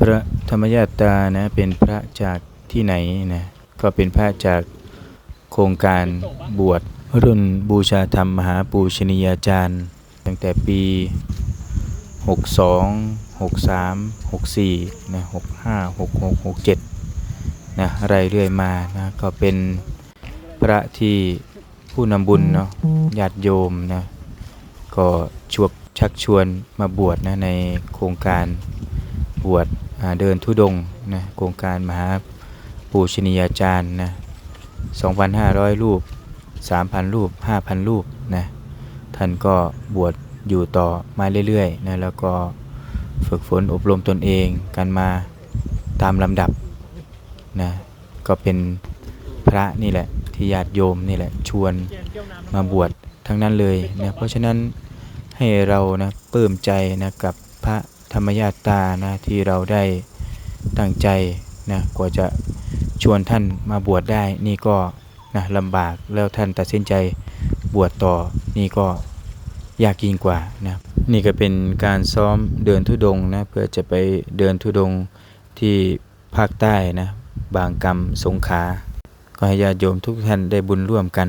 พระธรรมยาตานะเป็นพระจากที่ไหนนะก็เป็นพระจากโครงการบวชรุ่นบูชาธรรมมหาปูชนียาจารย์ ตั้งแต่ปี 62 63 64นะ65 66 67นะไรเรื่อยมานะก็เป็นพระที่ผู้นำบุญเนาะญาติโยมนะก็ชวกชักชวนมาบวชนะในโครงการ บวชเดินทุดงนะโครงการมหาปูชนียาจารย์นะ2,500 รูป 3,000 รูป 5,000 รูปนะท่านก็บวชอยู่ต่อมาเรื่อยๆนะแล้วก็ฝึกฝนอบรมตนเองกันมาตามลำดับนะก็เป็นพระนี่แหละที่ญาติโยมนี่แหละชวนมาบวชทั้งนั้นเลยนะเพราะฉะนั้นให้เรานะปลื้มใจนะกับพระ ธรรมญาตานะที่เราได้ตั้งใจนะกว่าจะชวนท่านมาบวชได้นี่ก็นะลำบากแล้วท่านตัดสินใจบวชต่อนี่ก็ยากยิ่งกว่านะนี่ก็เป็นการซ้อมเดินทุดงนะเพื่อจะไปเดินทุดงที่ภาคใต้นะบางกรรมสงขา ก็ให้ญาติโยมทุกท่านได้บุญร่วมกัน